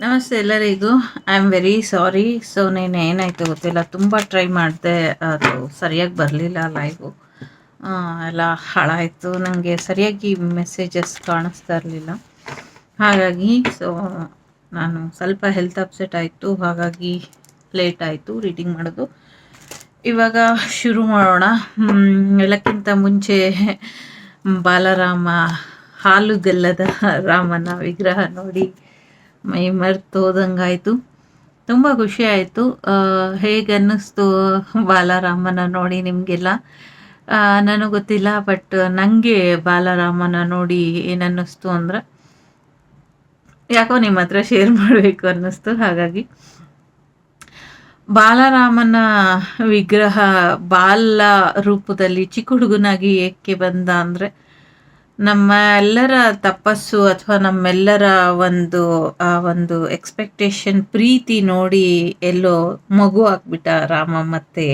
ನಮಸ್ತೆ ಎಲ್ಲರಿಗೂ. I am very sorry so ನೀನು ಏನಾಯಿತು ಗೊತ್ತಿಲ್ಲ. ತುಂಬ ಟ್ರೈ ಮಾಡಿದೆ. ಅದು ಸರಿಯಾಗಿ ಬರಲಿಲ್ಲ ಲೈವು ಎಲ್ಲ ಹಾಳಾಯಿತು. ನನಗೆ ಸರಿಯಾಗಿ ಮೆಸೇಜಸ್ ಕಾಣಿಸ್ತಾ ಇರಲಿಲ್ಲ. ಹಾಗಾಗಿ ಸೊ ನಾನು ಸ್ವಲ್ಪ ಹೆಲ್ತ್ ಅಪ್ಸೆಟ್ ಆಯಿತು. ಹಾಗಾಗಿ ಲೇಟ್ ಆಯಿತು ರೀಡಿಂಗ್ ಮಾಡೋದು. ಇವಾಗ ಶುರು ಮಾಡೋಣ. ಎಲ್ಲಕ್ಕಿಂತ ಮುಂಚೆ ಬಾಲರಾಮ ಹಾಲುಗಲ್ಲದ ರಾಮನ ವಿಗ್ರಹ ನೋಡಿ. ಮೈ ಮರ್ತೋದಂಗಾಯಿತು ತುಂಬ ಖುಷಿ ಆಯಿತು. ಹೇಗೆ ಅನ್ನಿಸ್ತು ಬಾಲರಾಮನ ನೋಡಿ ನಿಮಗೆಲ್ಲ? ನನಗೆ ಗೊತ್ತಿಲ್ಲ, ಬಟ್ ನನಗೆ ಬಾಲರಾಮನ ನೋಡಿ ಏನನ್ನಿಸ್ತು ಅಂದರೆ, ಯಾಕೋ ನಿಮ್ಮ ಹತ್ರ ಶೇರ್ ಮಾಡಬೇಕು ಅನ್ನಿಸ್ತು, ಹಾಗಾಗಿ. ಬಾಲರಾಮನ ವಿಗ್ರಹ ಬಾಲ ರೂಪದಲ್ಲಿ ಚಿಕ್ಕ ಹುಡುಗನಾಗಿ ಏಕೆ ಬಂದ ಅಂದರೆ ನಮ್ಮ ಎಲ್ಲರ ತಪಸ್ಸು ಅಥವಾ ನಮ್ಮೆಲ್ಲರ ಒಂದು, ಆ ಒಂದು ಎಕ್ಸ್ಪೆಕ್ಟೇಷನ್ ಪ್ರೀತಿ ನೋಡಿ ಎಲ್ಲೋ ಮಗು ಆಗ್ಬಿಟ್ಟ ರಾಮ ಮತ್ತೆ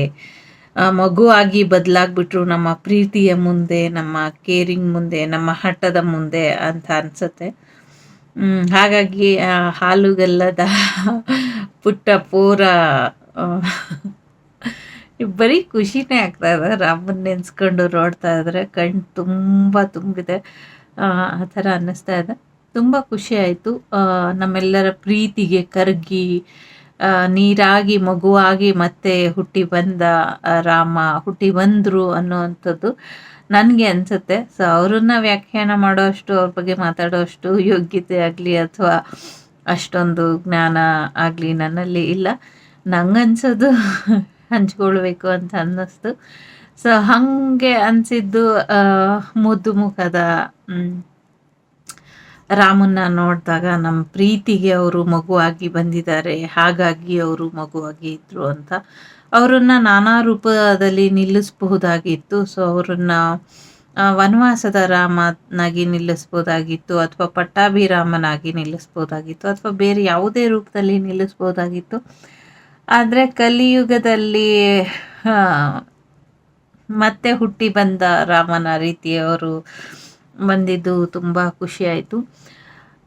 ಮಗು ಆಗಿ ಬದಲಾಗ್ಬಿಟ್ರು ನಮ್ಮ ಪ್ರೀತಿಯ ಮುಂದೆ, ನಮ್ಮ ಕೇರಿಂಗ್ ಮುಂದೆ, ನಮ್ಮ ಹಠದ ಮುಂದೆ ಅಂತ ಅನ್ಸುತ್ತೆ. ಹಾಗಾಗಿ ಹಾಲುಗೆಲ್ಲದ ಪುಟ್ಟ ಪೂರ ಬರೀ ಖುಷಿನೇ ಆಗ್ತಾ ಇದೆ. ರಾಮನ್ ನೆನ್ಸ್ಕೊಂಡು ನೋಡ್ತಾ ಇದ್ರೆ ಕಣ್ಣು ತುಂಬ ತುಂಬಿದೆ. ಆ ಥರ ಅನ್ನಿಸ್ತಾ ಇದೆ. ತುಂಬ ಖುಷಿ ಆಯಿತು. ನಮ್ಮೆಲ್ಲರ ಪ್ರೀತಿಗೆ ಕರಗಿ ನೀರಾಗಿ, ಮಗುವಾಗಿ ಮತ್ತೆ ಹುಟ್ಟಿ ಬಂದ ರಾಮ ಹುಟ್ಟಿ ಬಂದರು ಅನ್ನುವಂಥದ್ದು ನನಗೆ ಅನಿಸುತ್ತೆ. ಸೊ ಅವ್ರನ್ನ ವ್ಯಾಖ್ಯಾನ ಮಾಡೋ ಅಷ್ಟು, ಅವ್ರ ಬಗ್ಗೆ ಮಾತಾಡೋ ಅಷ್ಟು ಯೋಗ್ಯತೆ ಆಗಲಿ ಅಥವಾ ಅಷ್ಟೊಂದು ಜ್ಞಾನ ಆಗಲಿ ನನ್ನಲ್ಲಿ ಇಲ್ಲ. ನಂಗನ್ಸೋದು ಹಂಚ್ಕೊಳ್ಬೇಕು ಅಂತ ಅನ್ನಿಸ್ತು. ಸೊ ಹಾಗೆ ಅನಿಸಿದ್ದು ಮುದ್ದು ಮುಖದ ರಾಮನ್ನ ನೋಡಿದಾಗ ನಮ್ಮ ಪ್ರೀತಿಗೆ ಅವರು ಮಗುವಾಗಿ ಬಂದಿದ್ದಾರೆ, ಹಾಗಾಗಿ ಅವರು ಮಗುವಾಗಿ ಇದ್ರು ಅಂತ. ಅವರನ್ನು ನಾನಾ ರೂಪದಲ್ಲಿ ನಿಲ್ಲಿಸಬಹುದಾಗಿತ್ತು. ಸೊ ಅವರನ್ನ ವನವಾಸದ ರಾಮನಾಗಿ ನಿಲ್ಲಿಸ್ಬೋದಾಗಿತ್ತು ಅಥವಾ ಪಟ್ಟಾಭಿರಾಮನಾಗಿ ನಿಲ್ಲಿಸ್ಬೋದಾಗಿತ್ತು ಅಥವಾ ಬೇರೆ ಯಾವುದೇ ರೂಪದಲ್ಲಿ ನಿಲ್ಲಿಸ್ಬೋದಾಗಿತ್ತು. ಆದರೆ ಕಲಿಯುಗದಲ್ಲಿ ಮತ್ತೆ ಹುಟ್ಟಿ ಬಂದ ರಾಮನ ರೀತಿಯವರು ಬಂದಿದ್ದು ತುಂಬ ಖುಷಿಯಾಯಿತು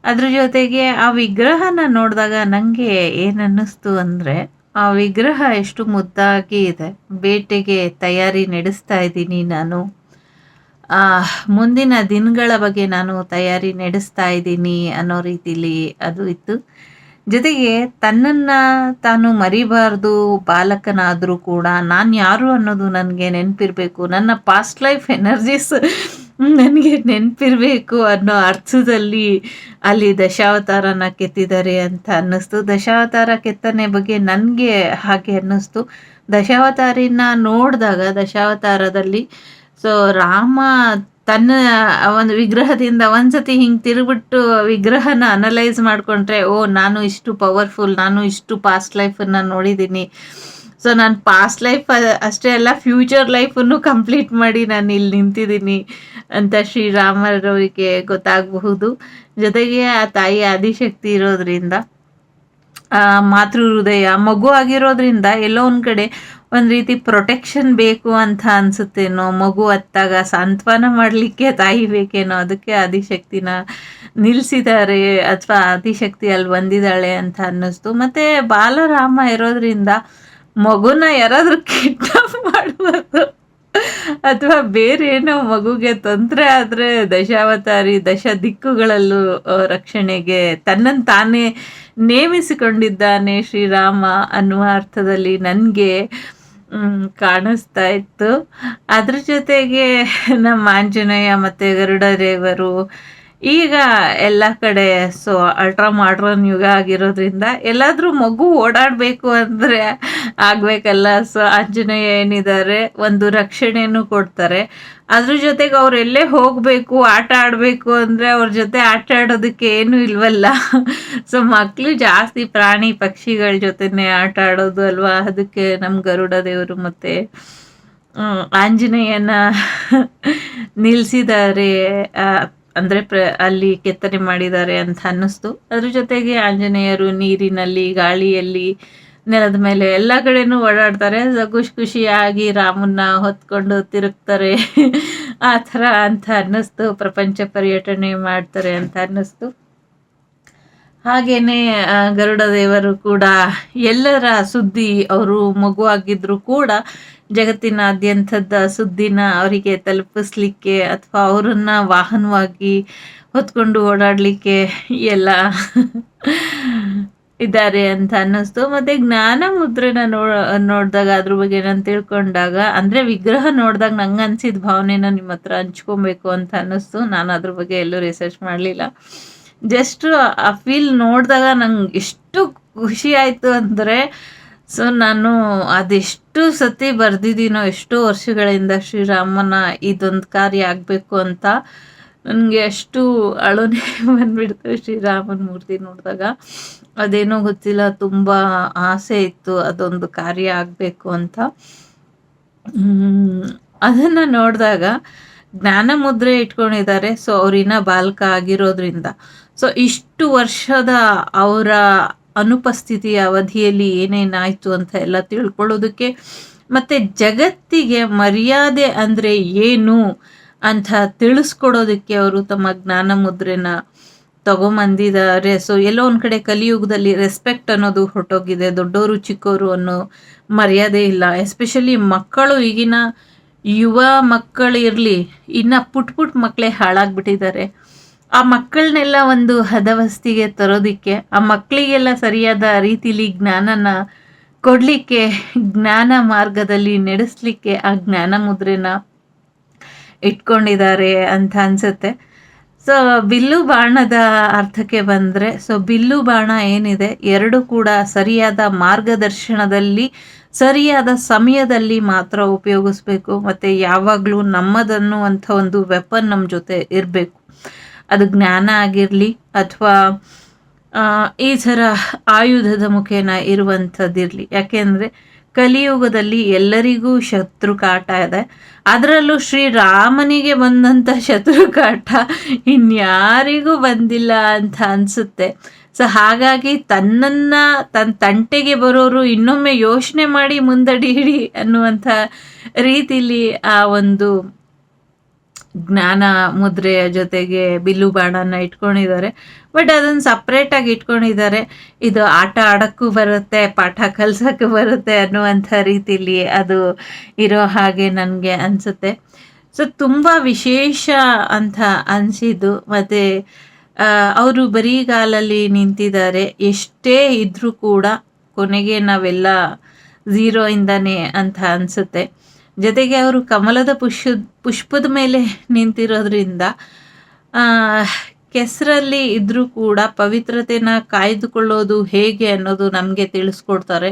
ಅದ್ರ ಜೊತೆಗೆ ಆ ವಿಗ್ರಹನ ನೋಡಿದಾಗ ನನಗೆ ಏನನ್ನಿಸ್ತು ಅಂದರೆ, ಆ ವಿಗ್ರಹ ಎಷ್ಟು ಮುದ್ದಾಗಿ ಇದೆ. ಬೇಟೆಗೆ ತಯಾರಿ ನಡೆಸ್ತಾ ಇದ್ದೀನಿ ನಾನು. ಮುಂದಿನ ದಿನಗಳ ಬಗ್ಗೆ ನಾನು ತಯಾರಿ ನಡೆಸ್ತಾ ಇದ್ದೀನಿ ಅನ್ನೋ ರೀತಿಲಿ ಅದು ಇತ್ತು. ಜೊತೆಗೆ ತನ್ನನ್ನು ತಾನು ಮರಿಬಾರ್ದು ಬಾಲಕನಾದರೂ ಕೂಡ ನಾನು ಯಾರು ಅನ್ನೋದು ನನಗೆ ನೆನಪಿರಬೇಕು. ನನ್ನ ಪಾಸ್ಟ್ ಲೈಫ್ ಎನರ್ಜೀಸ್ ನನಗೆ ನೆನಪಿರಬೇಕು ಅನ್ನೋ ಅರ್ಥದಲ್ಲಿ ಅಲ್ಲಿ ದಶಾವತಾರನ ಕೆತ್ತಿದ್ದಾರೆ ಅಂತ ಅನ್ನಿಸ್ತು. ದಶಾವತಾರ ಕೆತ್ತನೆ ಬಗ್ಗೆ ನನಗೆ ಹಾಗೆ ಅನ್ನಿಸ್ತು. ದಶಾವತಾರಿನ ನೋಡಿದಾಗ, ದಶಾವತಾರದಲ್ಲಿ ಸೊ ರಾಮ ತನ್ನ ಒಂದು ವಿಗ್ರಹದಿಂದ ಒಂದ್ಸತಿ ಹಿಂಗೆ ತಿರುಗ್ಬಿಟ್ಟು ವಿಗ್ರಹನ ಅನಲೈಸ್ ಮಾಡಿಕೊಂಡ್ರೆ, ಓ, ನಾನು ಇಷ್ಟು ಪವರ್ಫುಲ್ ನಾನು ಇಷ್ಟು ಪಾಸ್ಟ್ ಲೈಫನ್ನು ನೋಡಿದ್ದೀನಿ ಸೊ ನಾನು ಪಾಸ್ಟ್ ಲೈಫ್ ಅಷ್ಟೇ ಅಲ್ಲ ಫ್ಯೂಚರ್ ಲೈಫನ್ನು ಕಂಪ್ಲೀಟ್ ಮಾಡಿ ನಾನು ಇಲ್ಲಿ ನಿಂತಿದ್ದೀನಿ ಅಂತ ಶ್ರೀರಾಮರವರಿಗೆ ಗೊತ್ತಾಗಬಹುದು. ಜೊತೆಗೆ ಆ ತಾಯಿ ಆದಿಶಕ್ತಿ ಇರೋದ್ರಿಂದ ಮಾತೃ ಹೃದಯ ಮಗು ಆಗಿರೋದ್ರಿಂದ ಎಲ್ಲೋ ಒಂದು ಕಡೆ ಒಂದು ರೀತಿ ಪ್ರೊಟೆಕ್ಷನ್ ಬೇಕು ಅಂತ ಅನ್ಸುತ್ತೇನೋ, ಮಗು ಅತ್ತಾಗ ಸಾಂತ್ವನ ಮಾಡಲಿಕ್ಕೆ ತಾಯಿ ಬೇಕೇನೋ, ಅದಕ್ಕೆ ಆದಿಶಕ್ತಿನ ನಿಲ್ಲಿಸಿದ್ದಾರೆ ಅಥವಾ ಆದಿಶಕ್ತಿ ಅಲ್ಲಿ ಬಂದಿದ್ದಾಳೆ ಅಂತ ಅನ್ನಿಸ್ತು. ಮತ್ತು ಬಾಲರಾಮ ಇರೋದ್ರಿಂದ ಮಗುನ ಯಾರಾದರೂ ಕಿಡ್ನಾಪ್ ಮಾಡಬಾರ್ದು ಅಥವಾ ಬೇರೆ ಏನೋ ಮಗುಗೆ ತೊಂದರೆ ಆದರೆ ದಶಾವತಾರಿ, ದಶ ದಿಕ್ಕುಗಳಲ್ಲೂ ರಕ್ಷಣೆಗೆ ತನ್ನನ್ನು ತಾನೇ ನೇಮಿಸಿಕೊಂಡಿದ್ದಾನೆ ಶ್ರೀರಾಮ ಅನ್ನುವ ಅರ್ಥದಲ್ಲಿ ನನಗೆ ಕಾಣಿಸ್ತಾ ಇತ್ತು. ಅದ್ರ ಜೊತೆಗೆ ನಮ್ಮ ಆಂಜನೇಯ ಮತ್ತು ಗರುಡ ದೇವರು ಈಗ ಎಲ್ಲ ಕಡೆ ಸೊ ಅಲ್ಟ್ರಾ ಮಾಡ್ರನ್ ಯುಗ ಆಗಿರೋದ್ರಿಂದ ಎಲ್ಲಾದರೂ ಮಗು ಓಡಾಡಬೇಕು ಅಂದರೆ ಆಗಬೇಕಲ್ಲ. ಸೊ ಆಂಜನೇಯ ಏನಿದ್ದಾರೆ, ಒಂದು ರಕ್ಷಣೆಯನ್ನು ಕೊಡ್ತಾರೆ. ಅದ್ರ ಜೊತೆಗೆ ಅವ್ರು ಎಲ್ಲೇ ಹೋಗಬೇಕು, ಆಟ ಆಡಬೇಕು ಅಂದರೆ ಅವ್ರ ಜೊತೆ ಆಟ ಆಡೋದಕ್ಕೆ ಏನೂ ಇಲ್ವಲ್ಲ. ಸೊ ಮಕ್ಕಳು ಜಾಸ್ತಿ ಪ್ರಾಣಿ ಪಕ್ಷಿಗಳ ಜೊತೆನೆ ಆಟ ಆಡೋದು ಅಲ್ವಾ? ಅದಕ್ಕೆ ನಮ್ಮ ಗರುಡ ದೇವರು ಮತ್ತು ಆಂಜನೇಯನ ನಿಲ್ಲಿಸಿದ್ದಾರೆ ಅಂದರೆ ಪ್ರ, ಅಲ್ಲಿ ಕೆತ್ತನೆ ಮಾಡಿದ್ದಾರೆ ಅಂತ ಅನ್ನಿಸ್ತು. ಅದ್ರ ಜೊತೆಗೆ ಆಂಜನೇಯರು ನೀರಿನಲ್ಲಿ, ಗಾಳಿಯಲ್ಲಿ, ನೆಲದ ಮೇಲೆ ಎಲ್ಲ ಕಡೆನೂ ಓಡಾಡ್ತಾರೆ. ಖುಷಿ ಖುಷಿಯಾಗಿ ರಾಮನ್ನ ಹೊತ್ಕೊಂಡು ತಿರುಗ್ತಾರೆ. ಆ ಥರ ಅಂತ ಅನ್ನಿಸ್ತು. ಪ್ರಪಂಚ ಪರ್ಯಟನೆ ಮಾಡ್ತಾರೆ ಅಂತ ಅನ್ನಿಸ್ತು. ಹಾಗೇನೆ ಗರುಡ ದೇವರು ಕೂಡ ಎಲ್ಲರ ಸುದ್ದಿ ಅವರು ಮಗುವಾಗಿದ್ರು ಕೂಡ ಜಗತ್ತಿನಾದ್ಯಂತದ ಸುದ್ದಿನ ಅವರಿಗೆ ತಲುಪಿಸ್ಲಿಕ್ಕೆ ಅಥವಾ ಅವರನ್ನ ವಾಹನವಾಗಿ ಹೊತ್ಕೊಂಡು ಓಡಾಡಲಿಕ್ಕೆ ಎಲ್ಲ ಇದ್ದಾರೆ ಅಂತ ಅನ್ನಿಸ್ತು. ಮತ್ತು ಜ್ಞಾನ ಮುದ್ರೆನ ನೋ, ನೋಡಿದಾಗ ಅದ್ರ ಬಗ್ಗೆ ನಾನು ತಿಳ್ಕೊಂಡಾಗ, ಅಂದರೆ ವಿಗ್ರಹ ನೋಡಿದಾಗ ನಂಗೆ ಅನ್ಸಿದ ಭಾವನೆನ ನಿಮ್ಮ ಹತ್ರ ಹಂಚ್ಕೊಬೇಕು ಅಂತ ಅನ್ನಿಸ್ತು. ನಾನು ಅದ್ರ ಬಗ್ಗೆ ಎಲ್ಲೂ ರಿಸರ್ಚ್ ಮಾಡಲಿಲ್ಲ. ಜಸ್ಟ್ ಆ ಫೀಲ್ ನೋಡಿದಾಗ ನಂಗೆ ಎಷ್ಟು ಖುಷಿ ಆಯಿತು ಅಂದರೆ ಸೊ ನಾನು ಅದೆಷ್ಟು ಸತಿ ಬರ್ದಿದ್ದೀನೋ, ಎಷ್ಟೋ ವರ್ಷಗಳಿಂದ ಶ್ರೀರಾಮನ ಇದೊಂದು ಕಾರ್ಯ ಆಗಬೇಕು ಅಂತ ನನಗೆ ಅಷ್ಟು ಅಳುನೆ ಬಂದ್ಬಿಡ್ತು ಶ್ರೀರಾಮನ ಮೂರ್ತಿ ನೋಡಿದಾಗ. ಅದೇನೋ ಗೊತ್ತಿಲ್ಲ, ತುಂಬ ಆಸೆ ಇತ್ತು ಅದೊಂದು ಕಾರ್ಯ ಆಗಬೇಕು ಅಂತ. ಅದನ್ನು ನೋಡಿದಾಗ ಜ್ಞಾನ ಮುದ್ರೆ ಇಟ್ಕೊಂಡಿದ್ದಾರೆ. ಸೊ ಅವ್ರಿನ್ನ ಬಾಲಕ ಆಗಿರೋದ್ರಿಂದ. ಸೊ ಇಷ್ಟು ವರ್ಷದ ಅವರ ಅನುಪಸ್ಥಿತಿಯ ಅವಧಿಯಲ್ಲಿ ಏನೇನಾಯಿತು ಅಂತ ಎಲ್ಲ ತಿಳ್ಕೊಳ್ಳೋದಕ್ಕೆ ಮತ್ತು ಜಗತ್ತಿಗೆ ಮರ್ಯಾದೆ ಅಂದರೆ ಏನು ಅಂತ ತಿಳಿಸ್ಕೊಡೋದಕ್ಕೆ ಅವರು ತಮ್ಮ ಜ್ಞಾನ ಮುದ್ರೆನ ತಗೊಂಬಂದಿದ್ದಾರೆ. ಸೊ ಎಲ್ಲೋ ಒಂದು ಕಡೆ ಕಲಿಯುಗದಲ್ಲಿ ರೆಸ್ಪೆಕ್ಟ್ ಅನ್ನೋದು ಹೊರಟೋಗಿದೆ. ದೊಡ್ಡವರು ಚಿಕ್ಕವರು ಅನ್ನೋ ಮರ್ಯಾದೆ ಇಲ್ಲ. ಎಸ್ಪೆಷಲಿ ಮಕ್ಕಳು, ಈಗಿನ ಯುವ ಮಕ್ಕಳಿರಲಿ, ಇನ್ನು ಪುಟ್ ಪುಟ್ ಮಕ್ಕಳೇ ಹಾಳಾಗ್ಬಿಟ್ಟಿದ್ದಾರೆ. ಆ ಮಕ್ಕಳನ್ನೆಲ್ಲ ಒಂದು ಹದವಸ್ತಿಗೆ ತರೋದಿಕ್ಕೆ, ಆ ಮಕ್ಕಳಿಗೆಲ್ಲ ಸರಿಯಾದ ರೀತಿಲಿ ಜ್ಞಾನನ ಕೊಡಲಿಕ್ಕೆ, ಜ್ಞಾನ ಮಾರ್ಗದಲ್ಲಿ ನಡೆಸಲಿಕ್ಕೆ ಆ ಜ್ಞಾನ ಮುದ್ರೆನ ಇಟ್ಕೊಂಡಿದ್ದಾರೆ ಅಂತ ಅನ್ಸುತ್ತೆ. ಸೊ ಬಿಲ್ಲು ಬಾಣದ ಅರ್ಥಕ್ಕೆ ಬಂದರೆ ಸೊ ಬಿಲ್ಲು ಬಾಣ ಏನಿದೆ, ಎರಡು ಕೂಡ ಸರಿಯಾದ ಮಾರ್ಗದರ್ಶನದಲ್ಲಿ, ಸರಿಯಾದ ಸಮಯದಲ್ಲಿ ಮಾತ್ರ ಉಪಯೋಗಿಸ್ಬೇಕು, ಮತ್ತು ಯಾವಾಗಲೂ ನಮ್ಮದನ್ನುವಂಥ ಒಂದು ವೆಪನ್ ನಮ್ಮ ಜೊತೆ ಇರಬೇಕು. ಅದು ಜ್ಞಾನ ಆಗಿರಲಿ ಅಥವಾ ಈ ಥರ ಆಯುಧದ ಮುಖೇನ ಇರುವಂಥದ್ದಿರಲಿ. ಯಾಕೆಂದರೆ ಕಲಿಯುಗದಲ್ಲಿ ಎಲ್ಲರಿಗೂ ಶತ್ರು ಕಾಟ ಇದೆ. ಅದರಲ್ಲೂ ಶ್ರೀರಾಮನಿಗೆ ಬಂದಂಥ ಶತ್ರು ಕಾಟ ಇನ್ಯಾರಿಗೂ ಬಂದಿಲ್ಲ ಅಂತ ಅನಿಸುತ್ತೆ. ಸೊ, ಹಾಗಾಗಿ ತನ್ನನ್ನ ತನ್ನ ತಂಟೆಗೆ ಬರೋರು ಇನ್ನೊಮ್ಮೆ ಯೋಚನೆ ಮಾಡಿ ಮುಂದಡಿಯಿಡಿ ಅನ್ನುವಂಥ ರೀತಿಲಿ ಆ ಒಂದು ಜ್ಞಾನ ಮುದ್ರೆಯ ಜೊತೆಗೆ ಬಿಲ್ಲು ಬಾಣನ ಇಟ್ಕೊಂಡಿದ್ದಾರೆ. ಬಟ್ ಅದನ್ನು ಸಪ್ರೇಟಾಗಿ ಇಟ್ಕೊಂಡಿದ್ದಾರೆ. ಇದು ಆಟ ಆಡೋಕ್ಕೂ ಬರುತ್ತೆ, ಪಾಠ ಕಲ್ಸೋಕ್ಕೂ ಬರುತ್ತೆ ಅನ್ನುವಂಥ ರೀತಿಲಿ ಅದು ಇರೋ ಹಾಗೆ ನನಗೆ ಅನಿಸುತ್ತೆ. ಸೊ ತುಂಬ ವಿಶೇಷ ಅಂತ ಅನಿಸಿದ್ದು. ಮತ್ತು ಅವರು ಬರೀಗಾಲಲ್ಲಿ ನಿಂತಿದ್ದಾರೆ. ಎಷ್ಟೇ ಇದ್ದರೂ ಕೂಡ ಕೊನೆಗೆ ನಾವೆಲ್ಲ ಝೀರೋ ಇಂದಾನೆ ಅಂತ ಅನಿಸುತ್ತೆ. ಜೊತೆಗೆ ಅವರು ಕಮಲದ ಪುಷ್ಪ, ಪುಷ್ಪದ ಮೇಲೆ ನಿಂತಿರೋದ್ರಿಂದ ಕೆಸರಲ್ಲಿ ಇದ್ದರೂ ಕೂಡ ಪವಿತ್ರತೆನ ಕಾಯ್ದುಕೊಳ್ಳೋದು ಹೇಗೆ ಅನ್ನೋದು ನಮಗೆ ತಿಳಿಸ್ಕೊಡ್ತಾರೆ.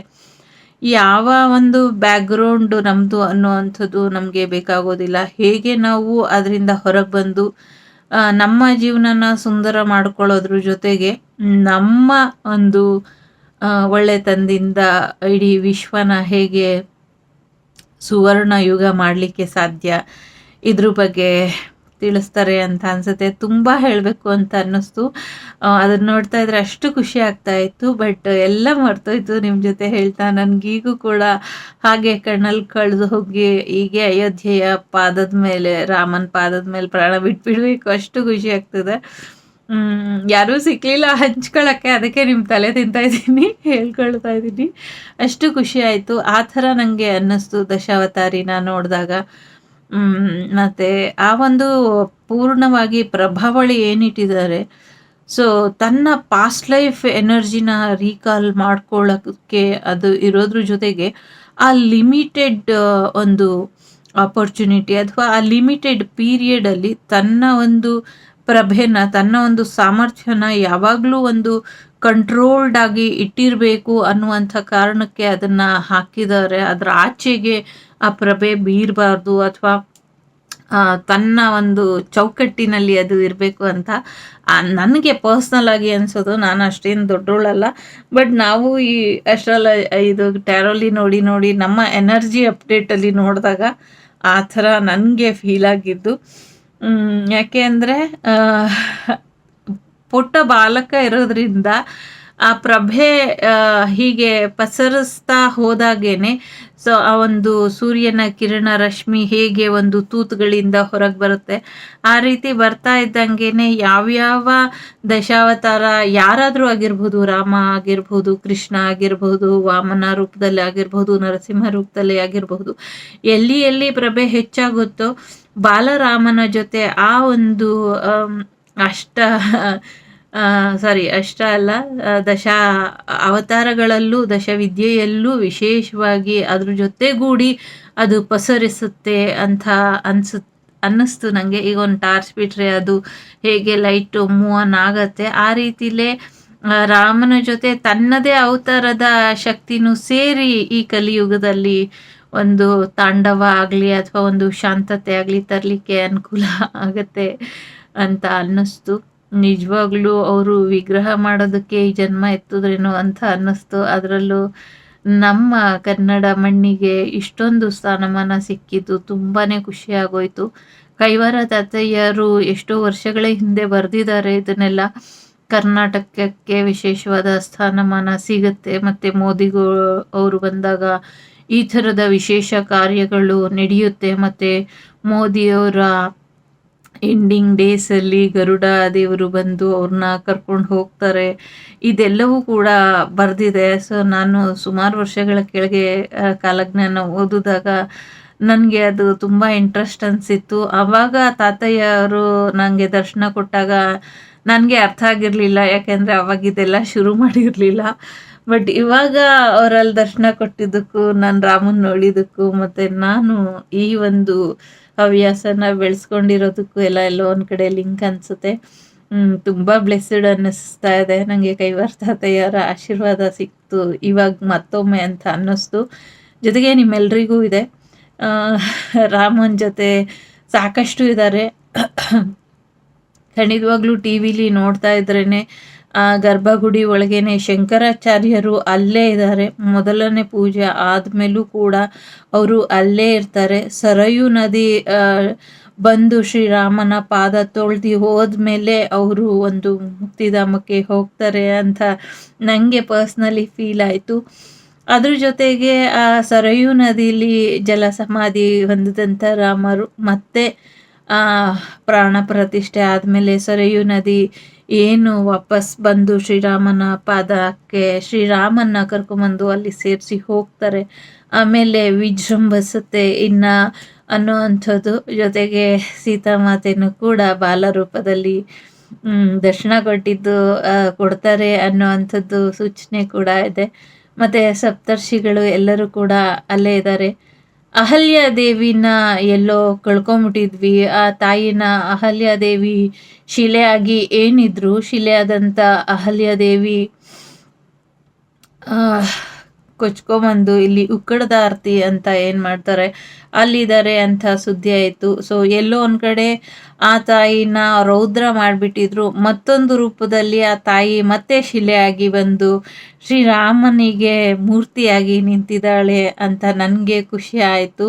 ಯಾವ ಒಂದು ಬ್ಯಾಕ್ಗ್ರೌಂಡು ನಮ್ಮದು ಅನ್ನುವಂಥದ್ದು ನಮಗೆ ಬೇಕಾಗೋದಿಲ್ಲ. ಹೇಗೆ ನಾವು ಅದರಿಂದ ಹೊರಗೆ ಬಂದು ನಮ್ಮ ಜೀವನನ ಸುಂದರ ಮಾಡ್ಕೊಳ್ಳೋದ್ರ ಜೊತೆಗೆ ನಮ್ಮ ಒಂದು ಒಳ್ಳೆತನದಿಂದ ಇಡೀ ವಿಶ್ವನ ಹೇಗೆ ಸುವರ್ಣ ಯುಗ ಮಾಡಲಿಕ್ಕೆ ಸಾಧ್ಯ? ಇದ್ರ ಬಗ್ಗೆ ತಿಳಿಸ್ತಾರೆ ಅಂತ ಅನ್ಸುತ್ತೆ. ತುಂಬ ಹೇಳಬೇಕು ಅಂತ ಅನ್ನಿಸ್ತು. ಅದನ್ನು ನೋಡ್ತಾ ಇದ್ರೆ ಅಷ್ಟು ಖುಷಿ ಆಗ್ತಾ ಇತ್ತು. ಬಟ್ ಎಲ್ಲ ಮರ್ತೋಯ್ತು ನಿಮ್ಮ ಜೊತೆ ಹೇಳ್ತಾ. ನನಗೀಗೂ ಕೂಡ ಹಾಗೆ ಕಣ್ಣಲ್ಲಿ ಕಳೆದು ಹೋಗಿ ಹೀಗೆ ಅಯೋಧ್ಯೆಯ ಪಾದದ ಮೇಲೆ, ರಾಮನ ಪಾದದ ಮೇಲೆ ಪ್ರಾಣ ಬಿಟ್ಬಿಡ್ಬೇಕು. ಅಷ್ಟು ಖುಷಿ ಆಗ್ತದೆ. ಹ್ಮ್, ಯಾರೂ ಸಿಕ್ಲಿಲ್ಲ ಹಂಚ್ಕೊಳಕ್ಕೆ. ಅದಕ್ಕೆ ನಿಮ್ಮ ತಲೆ ತಿಂತಾ ಇದ್ದೀನಿ ಹೇಳ್ಕೊಳ್ತಾ ಇದ್ದೀನಿ. ಅಷ್ಟು ಖುಷಿ ಆಯಿತು. ಆ ಥರ ನನಗೆ ಅನ್ನಿಸ್ತು ದಶಾವತಾರಿನ ನೋಡಿದಾಗ. ಮತ್ತು ಆ ಒಂದು ಪೂರ್ಣವಾಗಿ ಪ್ರಭಾವಳಿ ಏನಿಟ್ಟಿದ್ದಾರೆ. ಸೊ ತನ್ನ ಪಾಸ್ಟ್ ಲೈಫ್ ಎನರ್ಜಿನ ರೀಕಾಲ್ ಮಾಡ್ಕೊಳ್ಳೋಕ್ಕೆ ಅದು ಇರೋದ್ರ ಜೊತೆಗೆ ಆ ಲಿಮಿಟೆಡ್ ಒಂದು ಆಪರ್ಚುನಿಟಿ ಅಥವಾ ಆ ಲಿಮಿಟೆಡ್ ಪೀರಿಯಡಲ್ಲಿ ತನ್ನ ಒಂದು ಪ್ರಭೆನ ತನ್ನ ಒಂದು ಸಾಮರ್ಥ್ಯನ ಯಾವಾಗಲೂ ಒಂದು ಕಂಟ್ರೋಲ್ಡ್ ಆಗಿ ಇಟ್ಟಿರಬೇಕು ಅನ್ನುವಂಥ ಕಾರಣಕ್ಕೆ ಅದನ್ನು ಹಾಕಿದ್ದಾರೆ. ಅದರ ಆಚೆಗೆ ಆ ಪ್ರಭೆ ಬೀರಬಾರ್ದು ಅಥವಾ ತನ್ನ ಒಂದು ಚೌಕಟ್ಟಿನಲ್ಲಿ ಅದು ಇರಬೇಕು ಅಂತ ನನಗೆ ಪರ್ಸ್ನಲ್ ಆಗಿ ಅನಿಸೋದು. ನಾನು ಅಷ್ಟೇನು ದೊಡ್ಡೋಳಲ್ಲ. ಬಟ್ ನಾವು ಈ ಅಷ್ಟರಲ್ಲ ಇದು ಟ್ಯಾರೋಲಿ ನೋಡಿ ನೋಡಿ ನಮ್ಮ ಎನರ್ಜಿ ಅಪ್ಡೇಟಲ್ಲಿ ನೋಡಿದಾಗ ಆ ಥರ ನನಗೆ ಫೀಲ್ ಆಗಿದ್ದು. ಯಾಕೆ ಅಂದರೆ ಪುಟ್ಟ ಬಾಲಕ ಇರೋದ್ರಿಂದ ಆ ಪ್ರಭೆ ಹೀಗೆ ಪಸರಿಸ್ತಾ ಹೋದಾಗೇನೆ, ಸೊ ಆ ಒಂದು ಸೂರ್ಯನ ಕಿರಣ ರಶ್ಮಿ ಹೇಗೆ ಒಂದು ತೂತುಗಳಿಂದ ಹೊರಗೆ ಬರುತ್ತೆ, ಆ ರೀತಿ ಬರ್ತಾ ಇದ್ದಂಗೆನೆ ಯಾವ್ಯಾವ ದಶಾವತಾರ ಯಾರಾದರೂ ಆಗಿರ್ಬೋದು, ರಾಮ ಆಗಿರ್ಬೋದು, ಕೃಷ್ಣ ಆಗಿರ್ಬೋದು, ವಾಮನ ರೂಪದಲ್ಲಿ ಆಗಿರ್ಬೋದು, ನರಸಿಂಹ ರೂಪದಲ್ಲಿ ಆಗಿರ್ಬೋದು, ಎಲ್ಲಿ ಎಲ್ಲಿ ಪ್ರಭೆ ಹೆಚ್ಚಾಗುತ್ತೋ, ಬಾಲರಾಮನ ಜೊತೆ ಆ ಒಂದು ಅಷ್ಟ ಸಾರಿ ಅಷ್ಟ ಅಲ್ಲ ದಶ ಅವತಾರಗಳಲ್ಲೂ ದಶವಿದ್ಯೆಯಲ್ಲೂ ವಿಶೇಷವಾಗಿ ಅದ್ರ ಜೊತೆಗೂಡಿ ಅದು ಪಸರಿಸುತ್ತೆ ಅಂತ ಅನ್ಸು, ಅನ್ನಿಸ್ತು ನನಗೆ ಈಗ ಒಂದು ಟಾರ್ಚ್ ಬಿಟ್ರೆ ಅದು ಹೇಗೆ ಲೈಟು ಮೂವ್ ಆನ್ ಆಗತ್ತೆ. ಆ ರೀತಿಲೇ ರಾಮನ ಜೊತೆ ತನ್ನದೇ ಅವತಾರದ ಶಕ್ತಿನೂ ಸೇರಿ ಈ ಕಲಿಯುಗದಲ್ಲಿ ಒಂದು ತಾಂಡವ ಆಗಲಿ ಅಥವಾ ಒಂದು ಶಾಂತತೆ ಆಗಲಿ ತರಲಿಕ್ಕೆ ಅನುಕೂಲ ಆಗತ್ತೆ ಅಂತ ಅನ್ನಿಸ್ತು. ನಿಜವಾಗ್ಲೂ ಅವರು ವಿಗ್ರಹ ಮಾಡೋದಕ್ಕೆ ಈ ಜನ್ಮ ಎತ್ತಿದ್ರೇನೋ ಅಂತ ಅನ್ನಿಸ್ತು. ಅದರಲ್ಲೂ ನಮ್ಮ ಕನ್ನಡ ಮಣ್ಣಿಗೆ ಇಷ್ಟೊಂದು ಸ್ಥಾನಮಾನ ಸಿಕ್ಕಿದ್ದು ತುಂಬಾ ಖುಷಿಯಾಗೋಯ್ತು ಕೈವಾರ ತಾತಯ್ಯರು ಎಷ್ಟೋ ವರ್ಷಗಳ ಹಿಂದೆ ಬರೆದಿದ್ದಾರೆ ಇದನ್ನೆಲ್ಲ. ಕರ್ನಾಟಕಕ್ಕೆ ವಿಶೇಷವಾದ ಸ್ಥಾನಮಾನ ಸಿಗುತ್ತೆ. ಮತ್ತು ಮೋದಿಗೂ ಅವರು ಬಂದಾಗ ಈ ಥರದ ವಿಶೇಷ ಕಾರ್ಯಗಳು ನಡೆಯುತ್ತೆ. ಮತ್ತು ಮೋದಿಯವರ ಎಂಡಿಂಗ್ ಡೇಸಲ್ಲಿ ಗರುಡ ದೇವರು ಬಂದು ಅವ್ರನ್ನ ಕರ್ಕೊಂಡು ಹೋಗ್ತಾರೆ. ಇದೆಲ್ಲವೂ ಕೂಡ ಬರೆದಿದೆ. ಸೊ ನಾನು ಸುಮಾರು ವರ್ಷಗಳ ಕೆಳಗೆ ಕಾಲಜ್ಞಾನ ಓದಿದಾಗ ನನಗೆ ಅದು ತುಂಬ ಇಂಟ್ರೆಸ್ಟ್ ಅನಿಸಿತ್ತು. ಆವಾಗ ತಾತಯ್ಯವರು ನನಗೆ ದರ್ಶನ ಕೊಟ್ಟಾಗ ನನಗೆ ಅರ್ಥ ಆಗಿರಲಿಲ್ಲ. ಯಾಕೆಂದರೆ ಅವಾಗ ಇದೆಲ್ಲ ಶುರು ಮಾಡಿರಲಿಲ್ಲ. ಬಟ್ ಇವಾಗ ಅವರಲ್ಲಿ ದರ್ಶನ ಕೊಟ್ಟಿದ್ದಕ್ಕೂ, ನಾನು ರಾಮನ್ ನೋಡಿದ್ದಕ್ಕೂ, ಮತ್ತೆ ನಾನು ಈ ಒಂದು ಹವ್ಯಾಸನ ಬೆಳೆಸ್ಕೊಂಡಿರೋದಕ್ಕೂ ಎಲ್ಲ ಎಲ್ಲೋ ಒಂದು ಕಡೆ ಲಿಂಕ್ ಅನಿಸುತ್ತೆ. ತುಂಬ ಬ್ಲೆಸ್ಡ್ ಅನ್ನಿಸ್ತಾ ಇದೆ. ನನಗೆ ಕೈವಾರ ತಾತಯ್ಯರ ಆಶೀರ್ವಾದ ಸಿಕ್ತು. ಇವಾಗ ಮತ್ತೊಮ್ಮೆ ಅಂತ ಅನ್ನಿಸ್ತು. ಜೊತೆಗೆ ನಿಮ್ಮೆಲ್ರಿಗೂ ಇದೆ. ರಾಮನ್ ಜೊತೆ ಸಾಕಷ್ಟು ಇದ್ದಾರೆ ಖಂಡಿತವಾಗ್ಲೂ ಟಿ ವಿಲಿ ನೋಡ್ತಾ ಇದ್ರೇನೆ ಆ ಗರ್ಭಗುಡಿ ಒಳಗೇನೆ ಶಂಕರಾಚಾರ್ಯರು ಅಲ್ಲೇ ಇದ್ದಾರೆ. ಮೊದಲನೇ ಪೂಜೆ ಆದಮೇಲೂ ಕೂಡ ಅವರು ಅಲ್ಲೇ ಇರ್ತಾರೆ. ಸರಯು ನದಿ ಬಂದು ಶ್ರೀರಾಮನ ಪಾದ ತೊಳ್ದು ಹೋದ್ಮೇಲೆ ಅವರು ಒಂದು ಮುಕ್ತಿಧಾಮಕ್ಕೆ ಹೋಗ್ತಾರೆ ಅಂತ ನನಗೆ ಪರ್ಸ್ನಲಿ ಫೀಲ್ ಆಯಿತು. ಅದ್ರ ಜೊತೆಗೆ ಆ ಸರಯು ನದಿಲಿ ಜಲ ಸಮಾಧಿ ಹೊಂದಿದಂಥ ರಾಮರು ಮತ್ತೆ ಪ್ರಾಣ ಪ್ರತಿಷ್ಠೆ ಆದಮೇಲೆ ಸರಯು ನದಿ ಏನು ವಾಪಸ್ ಬಂದು ಶ್ರೀರಾಮನ ಪಾದಕ್ಕೆ ಶ್ರೀರಾಮನ ಕರ್ಕೊಂಬಂದು ಅಲ್ಲಿ ಸೇರಿಸಿ ಹೋಗ್ತಾರೆ. ಆಮೇಲೆ ವಿಜೃಂಭಿಸುತ್ತೆ. ಇನ್ನ ಅನ್ನೋ ಅಂಥದ್ದು ಜೊತೆಗೆ ಸೀತಾಮಾತೆಯನ್ನು ಕೂಡ ಬಾಲರೂಪದಲ್ಲಿ ದರ್ಶನ ಕೊಟ್ಟಿದ್ದು ಕೊಡ್ತಾರೆ ಅನ್ನೋ ಅಂಥದ್ದು ಸೂಚನೆ ಕೂಡ ಇದೆ. ಮತ್ತು ಸಪ್ತರ್ಷಿಗಳು ಎಲ್ಲರೂ ಕೂಡ ಅಲ್ಲೇ ಇದ್ದಾರೆ. ಅಹಲ್ಯ ದೇವಿನ ಎಲ್ಲೋ ಕಳ್ಕೊಂಬಿಟ್ಟಿದ್ವಿ. ಆ ತಾಯಿನ ಅಹಲ್ಯ ದೇವಿ ಶಿಲೆಯಾಗಿ ಏನಿದ್ರು ಶಿಲೆಯಾದಂಥ ಅಹಲ್ಯ ದೇವಿ ಕೊಚ್ಕೊಂಬಂದು ಇಲ್ಲಿ ಉಕ್ಕಡದ ಆರತಿ ಅಂತ ಏನು ಮಾಡ್ತಾರೆ? ಅಲ್ಲಿದ್ದಾರೆ ಅಂತ ಸುದ್ದಿ ಆಯಿತು. ಸೊ ಎಲ್ಲೋ ಒಂದು ಕಡೆ ಆ ತಾಯಿನ ರೌದ್ರ ಮಾಡಿಬಿಟ್ಟಿದ್ರು. ಮತ್ತೊಂದು ರೂಪದಲ್ಲಿ ಆ ತಾಯಿ ಮತ್ತೆ ಶಿಲೆಯಾಗಿ ಬಂದು ಶ್ರೀರಾಮನಿಗೆ ಮೂರ್ತಿಯಾಗಿ ನಿಂತಿದ್ದಾಳೆ ಅಂತ ನನಗೆ ಖುಷಿ ಆಯಿತು.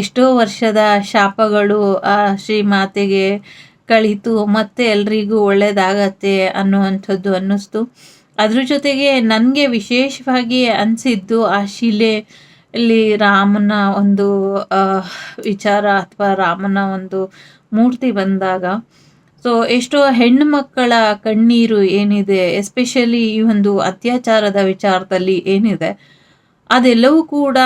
ಎಷ್ಟೋ ವರ್ಷದ ಶಾಪಗಳು ಆ ಶ್ರೀಮಾತೆಗೆ ಕಳೀತು. ಮತ್ತೆ ಎಲ್ರಿಗೂ ಒಳ್ಳೆಯದಾಗತ್ತೆ ಅನ್ನುವಂಥದ್ದು ಅನ್ನಿಸ್ತು. ಅದ್ರ ಜೊತೆಗೆ ನನಗೆ ವಿಶೇಷವಾಗಿ ಅನಿಸಿದ್ದು ಆ ಶಿಲೆ ಅಲ್ಲಿ ರಾಮನ ಒಂದು ವಿಚಾರ ಅಥವಾ ರಾಮನ ಒಂದು ಮೂರ್ತಿ ಬಂದಾಗ. ಸೊ ಎಷ್ಟೋ ಹೆಣ್ಣು ಮಕ್ಕಳ ಕಣ್ಣೀರು ಏನಿದೆ ಎಸ್ಪೆಷಲಿ ಈ ಒಂದು ಅತ್ಯಾಚಾರದ ವಿಚಾರದಲ್ಲಿ ಏನಿದೆ ಅದೆಲ್ಲವೂ ಕೂಡ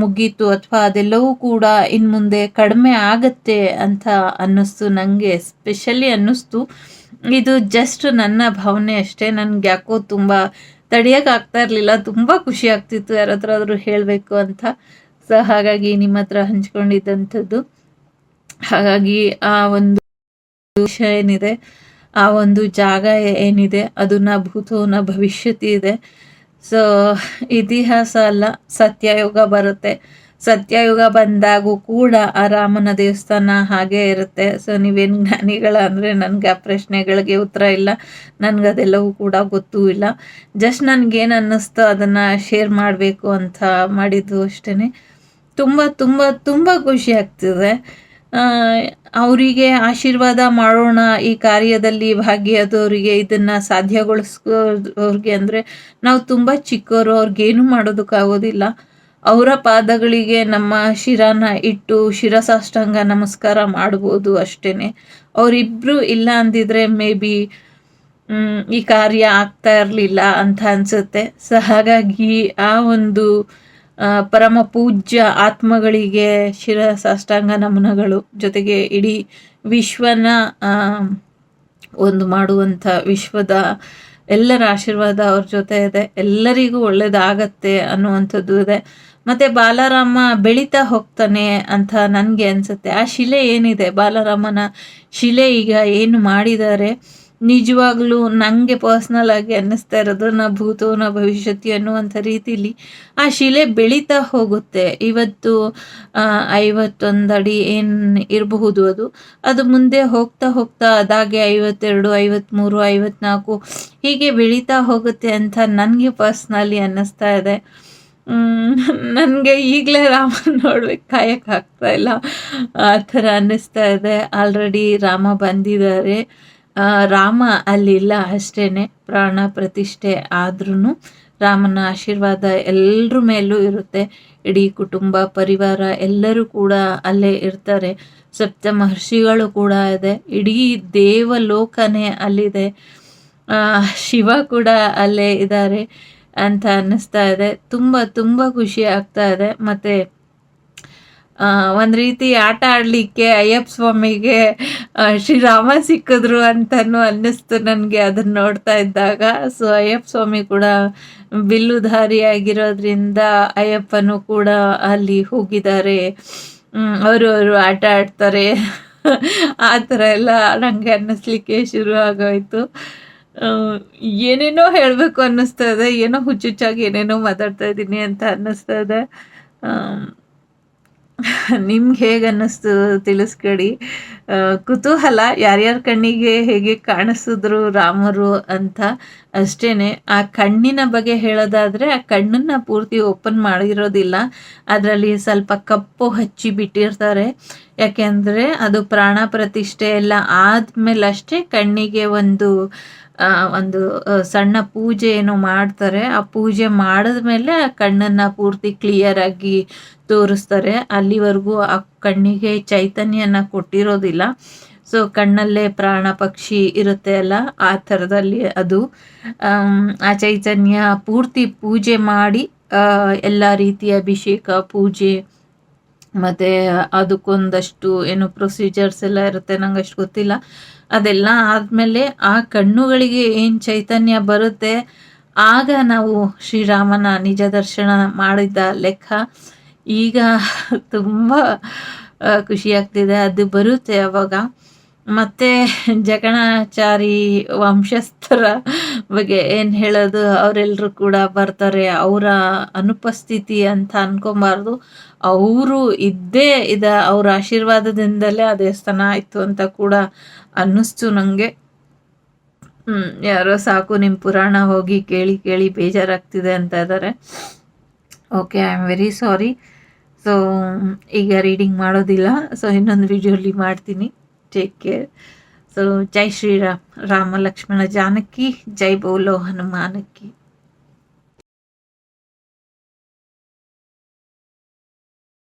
ಮುಗೀತು ಅಥವಾ ಅದೆಲ್ಲವೂ ಕೂಡ ಇನ್ನು ಮುಂದೆ ಕಡಿಮೆ ಆಗತ್ತೆ ಅಂತ ಅನ್ನಿಸ್ತು ನನಗೆ ಸ್ಪೆಷಲಿ ಅನ್ನಿಸ್ತು. ಇದು ಜಸ್ಟ್ ನನ್ನ ಭಾವನೆ ಅಷ್ಟೇ. ನನಗೆ ಯಾಕೋ ತುಂಬ ತಡೆಯೋಕೆ ಆಗ್ತಾ ಇರಲಿಲ್ಲ. ತುಂಬ ಖುಷಿ ಆಗ್ತಿತ್ತು ಯಾರ ಹತ್ರ ಆದರೂ ಹೇಳಬೇಕು ಅಂತ. ಸೊ ಹಾಗಾಗಿ ನಿಮ್ಮ ಹತ್ರ ಹಂಚ್ಕೊಂಡಿದ್ದಂಥದ್ದು. ಹಾಗಾಗಿ ಆ ಒಂದು ವಿಷಯ ಏನಿದೆ, ಆ ಒಂದು ಜಾಗ ಏನಿದೆ ಅದನ್ನ ಭೂತೋನ ಭೂತೋ ಭವಿಷ್ಯತಿ ಇದೆ. ಸೊ ಇತಿಹಾಸ ಅಲ್ಲ, ಸತ್ಯಯುಗ ಬರುತ್ತೆ. ಸತ್ಯಯುಗ ಬಂದಾಗೂ ಕೂಡ ಆ ರಾಮನ ದೇವಸ್ಥಾನ ಹಾಗೆ ಇರುತ್ತೆ. ಸೊ ನೀವೇನು ಜ್ಞಾನಿಗಳ ಅಂದರೆ ನನಗೆ ಆ ಪ್ರಶ್ನೆಗಳಿಗೆ ಉತ್ತರ ಇಲ್ಲ. ನನಗೆ ಅದೆಲ್ಲವೂ ಕೂಡ ಗೊತ್ತೂ ಇಲ್ಲ. ಜಸ್ಟ್ ನನಗೇನು ಅನ್ನಿಸ್ತೋ ಅದನ್ನು ಶೇರ್ ಮಾಡಬೇಕು ಅಂತ ಮಾಡಿದ್ದು ಅಷ್ಟೇ ತುಂಬ ತುಂಬ ತುಂಬ ಖುಷಿ ಆಗ್ತಿದೆ. ಅವರಿಗೆ ಆಶೀರ್ವಾದ ಮಾಡೋಣ ಈ ಕಾರ್ಯದಲ್ಲಿ ಭಾಗಿಯಾದವರಿಗೆ ಇದನ್ನು ಸಾಧ್ಯಗೊಳಿಸೋರಿಗೆ ಅಂದರೆ ನಾವು ತುಂಬ ಚಿಕ್ಕವರು ಅವ್ರಿಗೇನು ಮಾಡೋದಕ್ಕಾಗೋದಿಲ್ಲ. ಅವರ ಪಾದಗಳಿಗೆ ನಮ್ಮ ಶಿರಾನ ಇಟ್ಟು ಶಿರಸಾಷ್ಟಾಂಗ ನಮಸ್ಕಾರ ಮಾಡ್ಬೋದು ಅಷ್ಟೇ ಅವರಿಬ್ಬರು ಇಲ್ಲ ಅಂದಿದ್ರೆ ಮೇ ಬಿ ಈ ಕಾರ್ಯ ಆಗ್ತಾ ಇರಲಿಲ್ಲ ಅಂತ ಅನಿಸುತ್ತೆ. ಸೊ, ಹಾಗಾಗಿ ಆ ಒಂದು ಪರಮ ಪೂಜ್ಯ ಆತ್ಮಗಳಿಗೆ ಶಿರ ಸಾಷ್ಟಾಂಗ ನಮನಗಳು ಜೊತೆಗೆ ಇಡೀ ವಿಶ್ವನ ಒಂದು ಮಾಡುವಂಥ ವಿಶ್ವದ ಎಲ್ಲರ ಆಶೀರ್ವಾದ ಅವ್ರ ಜೊತೆ ಇದೆ. ಎಲ್ಲರಿಗೂ ಒಳ್ಳೇದಾಗತ್ತೆ ಅನ್ನುವಂಥದ್ದು ಇದೆ. ಮತ್ತು ಬಾಲರಾಮ ಬೆಳೀತಾ ಹೋಗ್ತಾನೆ ಅಂತ ನನಗೆ ಅನಿಸುತ್ತೆ. ಆ ಶಿಲೆ ಏನಿದೆ? ಬಾಲರಾಮನ ಶಿಲೆ ಈಗ ಏನು ಮಾಡಿದ್ದಾರೆ? ನಿಜವಾಗ್ಲೂ ನನಗೆ ಪರ್ಸ್ನಲ್ ಆಗಿ ಅನ್ನಿಸ್ತಾ ಇರೋದು ನಾ ಭೂತೋ ನಾ ಭವಿಷ್ಯತಿ ಅನ್ನುವಂಥ ರೀತಿಲಿ ಆ ಶಿಲೆ ಬೆಳೀತಾ ಹೋಗುತ್ತೆ. ಇವತ್ತು ಐವತ್ತೊಂದು ಅಡಿ ಏನು ಇರಬಹುದು ಅದು. ಅದು ಮುಂದೆ ಹೋಗ್ತಾ ಹೋಗ್ತಾ ಅದಾಗೆ ಐವತ್ತೆರಡು ಐವತ್ತ್ಮೂರು ಐವತ್ನಾಲ್ಕು ಹೀಗೆ ಬೆಳೀತಾ ಹೋಗುತ್ತೆ ಅಂತ ನನಗೆ ಪರ್ಸ್ನಲಿ ಅನ್ನಿಸ್ತಾ ಇದೆ. ನನಗೆ ಈಗಲೇ ರಾಮ ನೋಡ್ಬೇಕು ಕಾಯಕ್ಕಾಗ್ತಾ ಇಲ್ಲ. ಆ ಥರ ಅನ್ನಿಸ್ತಾ ಇದೆ. ಆಲ್ರೆಡಿ ರಾಮ ಬಂದಿದ್ದಾರೆ. ರಾಮ ಅಲ್ಲಿಲ್ಲ ಅಷ್ಟೇ ಪ್ರಾಣ ಪ್ರತಿಷ್ಠೆ ಆದ್ರೂ ರಾಮನ ಆಶೀರ್ವಾದ ಎಲ್ಲರ ಮೇಲೂ ಇರುತ್ತೆ. ಇಡೀ ಕುಟುಂಬ, ಪರಿವಾರ ಎಲ್ಲರೂ ಕೂಡ ಅಲ್ಲೇ ಇರ್ತಾರೆ. ಸಪ್ತ ಮಹರ್ಷಿಗಳು ಕೂಡ ಇದೆ. ಇಡೀ ದೇವಲೋಕನೇ ಅಲ್ಲಿದೆ. ಶಿವ ಕೂಡ ಅಲ್ಲೇ ಇದ್ದಾರೆ ಅಂತ ಅನ್ನಿಸ್ತಾ ಇದೆ. ತುಂಬ ತುಂಬ ಖುಷಿ ಆಗ್ತಾ ಇದೆ. ಮತ್ತು ಒಂದು ರೀತಿ ಆಟ ಆಡಲಿಕ್ಕೆ ಅಯ್ಯಪ್ಪ ಸ್ವಾಮಿಗೆ ಶ್ರೀರಾಮ ಸಿಕ್ಕಿದ್ರು ಅಂತಲೂ ಅನ್ನಿಸ್ತು ನನಗೆ ಅದನ್ನು ನೋಡ್ತಾ ಇದ್ದಾಗ. ಸೊ ಅಯ್ಯಪ್ಪ ಸ್ವಾಮಿ ಕೂಡ ಬಿಲ್ಲುಧಾರಿಯಾಗಿರೋದ್ರಿಂದ ಅಯ್ಯಪ್ಪನೂ ಕೂಡ ಅಲ್ಲಿ ಹೋಗಿದ್ದಾರೆ. ಅವರು ಅವರು ಆಟ ಆಡ್ತಾರೆ. ಆ ಥರ ಎಲ್ಲ ನನಗೆ ಅನ್ನಿಸ್ಲಿಕ್ಕೆ ಶುರು ಆಗೋಯ್ತು. ಏನೇನೋ ಹೇಳಬೇಕು ಅನ್ನಿಸ್ತಾ ಏನೋ ಹುಚ್ಚುಚ್ಚಾಗಿ ಏನೇನೋ ಮಾತಾಡ್ತಾ ಇದ್ದೀನಿ ಅಂತ ಅನ್ನಿಸ್ತಾ ನಿಮ್ಗೆ ಹೇಗೆ ಅನ್ನಿಸ್ತು ತಿಳಿಸ್ಕೊಡಿ. ಕುತೂಹಲ ಯಾರ್ಯಾರ ಕಣ್ಣಿಗೆ ಹೇಗೆ ಕಾಣಿಸಿದ್ರು ರಾಮರು ಅಂತ ಅಷ್ಟೇ ಆ ಕಣ್ಣಿನ ಬಗ್ಗೆ ಹೇಳೋದಾದರೆ ಆ ಕಣ್ಣನ್ನು ಪೂರ್ತಿ ಓಪನ್ ಮಾಡಿರೋದಿಲ್ಲ. ಅದರಲ್ಲಿ ಸ್ವಲ್ಪ ಕಪ್ಪು ಹಚ್ಚಿ ಬಿಟ್ಟಿರ್ತಾರೆ. ಯಾಕೆಂದರೆ ಅದು ಪ್ರಾಣ ಪ್ರತಿಷ್ಠೆ ಎಲ್ಲ ಆದಮೇಲೆ ಅಷ್ಟೇ ಕಣ್ಣಿಗೆ ಒಂದು ಒಂದು ಸಣ್ಣ ಪೂಜೆ ಏನೋ ಮಾಡ್ತಾರೆ. ಆ ಪೂಜೆ ಮಾಡಿದ್ಮೇಲೆ ಆ ಕಣ್ಣನ್ನು ಪೂರ್ತಿ ಕ್ಲಿಯರಾಗಿ ತೋರಿಸ್ತಾರೆ. ಅಲ್ಲಿವರೆಗೂ ಆ ಕಣ್ಣಿಗೆ ಚೈತನ್ಯನ ಕೊಟ್ಟಿರೋದಿಲ್ಲ. ಸೊ ಕಣ್ಣಲ್ಲೇ ಪ್ರಾಣ ಪಕ್ಷಿ ಇರುತ್ತೆ ಅಲ್ಲ, ಆ ಥರದಲ್ಲಿ ಅದು. ಆ ಚೈತನ್ಯ ಪೂರ್ತಿ ಪೂಜೆ ಮಾಡಿ ಎಲ್ಲ ರೀತಿಯ ಅಭಿಷೇಕ, ಪೂಜೆ, ಮತ್ತು ಅದಕ್ಕೊಂದಷ್ಟು ಏನು ಪ್ರೊಸೀಜರ್ಸ್ ಎಲ್ಲ ಇರುತ್ತೆ ನಂಗೆ ಅಷ್ಟು ಗೊತ್ತಿಲ್ಲ. ಅದೆಲ್ಲ ಆದಮೇಲೆ ಆ ಕಣ್ಣುಗಳಿಗೆ ಏನು ಚೈತನ್ಯ ಬರುತ್ತೆ, ಆಗ ನಾವು ಶ್ರೀರಾಮನ ನಿಜ ದರ್ಶನ ಮಾಡಿದ್ದ ಲೆಕ್ಕ ಈಗ ತುಂಬ ಖುಷಿಯಾಗ್ತಿದೆ ಅದು ಬರುತ್ತೆ ಅವಾಗ. ಮತ್ತು ಜಗಣಾಚಾರಿ ವಂಶಸ್ಥರ ಬಗ್ಗೆ ಏನು ಹೇಳೋದು? ಅವರೆಲ್ಲರೂ ಕೂಡ ಬರ್ತಾರೆ. ಅವರ ಅನುಪಸ್ಥಿತಿ ಅಂತ ಅನ್ಕೊಬಾರ್ದು. ಅವರು ಇದ್ದೇ ಇದ, ಅವರ ಆಶೀರ್ವಾದದಿಂದಲೇ ಆ ದೇವಸ್ಥಾನ ಆಯಿತು ಅಂತ ಕೂಡ ಅನ್ನಿಸ್ತು ನನಗೆ ಯಾರೋ ಸಾಕು ನಿಮ್ಮ ಪುರಾಣ ಹೋಗಿ ಕೇಳಿ ಕೇಳಿ ಬೇಜಾರಾಗ್ತಿದೆ ಅಂತ ಇದ್ದಾರೆ okay I am very sorry so ಈಗ ರೀಡಿಂಗ್ ಮಾಡೋದಿಲ್ಲ. ಸೊ ಇನ್ನೊಂದು ವಿಡಿಯೋಲಿ ಮಾಡ್ತೀನಿ. टेक केयर सो जय श्री राम राम लक्ष्मण जानकी जय बोलो हनुमान की